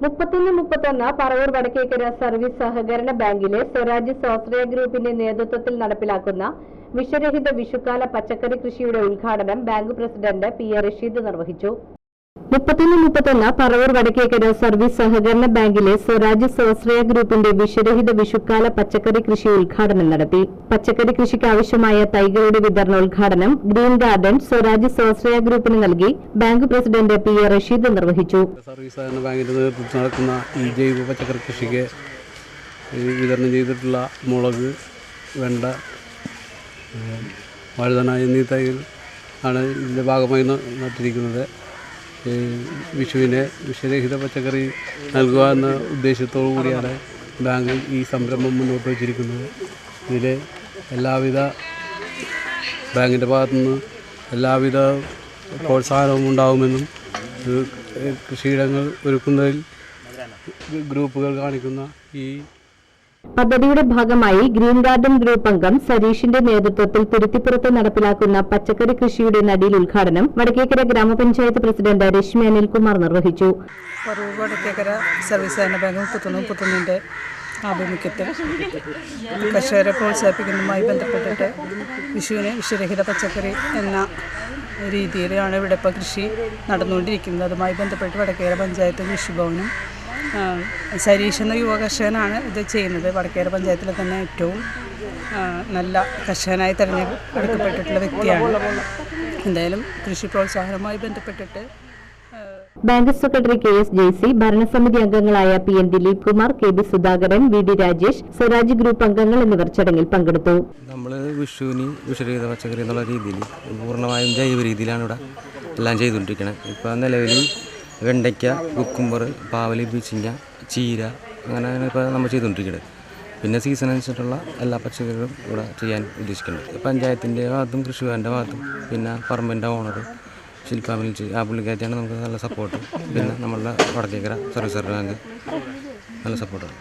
മുപ്പത്തൊന്ന് മുപ്പത്തൊന്ന് പറവൂർ വടക്കേക്കര സർവീസ് സഹകരണ ബാങ്കിലെ സ്വരാജ് സ്വാശ്രയ ഗ്രൂപ്പിന്റെ നേതൃത്വത്തിൽ നടപ്പിലാക്കുന്ന വിഷരഹിത വിഷുക്കാല പച്ചക്കറി കൃഷിയുടെ ഉദ്ഘാടനം bank president P A Rasheed നിർവഹിച്ചു. മുപ്പത്തൊന്ന് മുപ്പത്തൊന്ന് പറവൂർ വടക്കേക്കര സർവീസ് സഹകരണ ബാങ്കിലെ സ്വരാജ് സ്വാശ്രയ ഗ്രൂപ്പിന്റെ വിഷരഹിത വിഷുക്കാല പച്ചക്കറി കൃഷി ഉദ്ഘാടനം നടത്തി. പച്ചക്കറി കൃഷിക്ക് ആവശ്യമായ തൈകളുടെ വിതരണോദ്ഘാടനം ഗ്രീൻ ഗാർഡൻ സ്വരാജ് സ്വാശ്രയ ഗ്രൂപ്പിന് നൽകി. Bank president P A Rasheed നിർവഹിച്ചു. സർവീസ് സഹകരണ ബാങ്കിന്റെ നേതൃത്വത്തിൽ നടക്കുന്ന ഈ ജൈവ പച്ചക്കറി കൃഷിക്ക് വിതരണം ചെയ്തിട്ടുള്ള മുളക് വെണ്ട വഴുതന എന്നീ തൈകൾ ആണ് ഇതിന്റെ ഭാഗമായി നട്ടിരിക്കുന്നത്. വിഷുവിനെ വിഷരഹിത പച്ചക്കറി നൽകുക എന്ന ഉദ്ദേശത്തോടു കൂടിയാണ് ബാങ്ക് ഈ സംരംഭം മുന്നോട്ട് വച്ചിരിക്കുന്നത്. ഇതിൽ എല്ലാവിധ ബാങ്കിന്റെ ഭാഗത്തുനിന്ന് എല്ലാവിധ പ്രോത്സാഹനവും ഉണ്ടാകുമെന്നും കൃഷിയിടങ്ങൾ ഒരുക്കുന്നതിൽ ഗ്രൂപ്പുകൾ കാണിക്കുന്ന ഈ പദ്ധതിയുടെ ഭാഗമായി ഗ്രീൻ ഗാർഡൻ ഗ്രൂപ്പ് അംഗം സരീഷിന്റെ നേതൃത്വത്തിൽ തുരുത്തിപ്പുറത്ത് നടപ്പിലാക്കുന്ന പച്ചക്കറി കൃഷിയുടെ നടിയിൽ ഉദ്ഘാടനം വടക്കേക്കര ഗ്രാമപഞ്ചായത്ത് പ്രസിഡന്റ് രശ്മി അനിൽകുമാർ നിർവഹിച്ചു. സർവീസ് സഹകരണ ആഭിമുഖ്യത്തിൽ കർഷകരെ പ്രോത്സാഹിപ്പിക്കുന്നതുമായി ബന്ധപ്പെട്ടിട്ട് വിഷുവിന് വിഷരഹിത പച്ചക്കറി എന്ന രീതിയിലാണ് ഇവിടെ ഇപ്പോൾ കൃഷി നടന്നുകൊണ്ടിരിക്കുന്നത്. അതുമായി ബന്ധപ്പെട്ട് വടക്കേര പഞ്ചായത്ത് കൃഷിഭവനും സരീഷ് എന്ന യുവ കർഷകനാണ് ഇത് ചെയ്യുന്നത്. വടക്കേര പഞ്ചായത്തിലെ തന്നെ ഏറ്റവും നല്ല കർഷകനായി തിരഞ്ഞെടുക്കപ്പെട്ടിട്ടുള്ള വ്യക്തിയാണ്. എന്തായാലും കൃഷി പ്രോത്സാഹനവുമായി ബന്ധപ്പെട്ടിട്ട് bank secretary K S Jaisy ഭരണസമിതി അംഗങ്ങളായ P N Dileep Kumar K B Sudhakaran V D Rajesh Swaraj group അംഗങ്ങൾ എന്നിവർ ചടങ്ങിൽ പങ്കെടുത്തു. നമ്മൾ വിഷുവിന് വിഷുരഹിത പച്ചക്കറി എന്നുള്ള രീതിയിൽ പൂർണമായും ജൈവ രീതിയിലാണ് ഇവിടെ എല്ലാം ചെയ്തുകൊണ്ടിരിക്കുന്നത് ഇപ്പോൾ നിലവിൽ വെണ്ടയ്ക്ക കുക്കുംബർ പാവലി ബീച്ചിങ്ങ ചീര അങ്ങനെ ഇപ്പോൾ നമ്മൾ ചെയ്തുകൊണ്ടിരിക്കുന്നത്. പിന്നെ സീസൺ അനുസരിച്ചുള്ള എല്ലാ പച്ചക്കറികളും ഇവിടെ ചെയ്യാൻ ഉദ്ദേശിക്കുന്നുണ്ട്. പഞ്ചായത്തിന്റെ ഭാഗത്തും കൃഷിഭവന്റെ ഭാഗത്തും പിന്നെ പറമ്പിന്റെ ഓണർ ശില്പാമിൽ ആ പുള്ളിക്കാരിയാണ് നമുക്ക് നല്ല സപ്പോർട്ട് പിന്നെ നമ്മളുടെ വടക്കേക്കര സർവീസ് ബാങ്ക് നല്ല സപ്പോർട്ടാണ്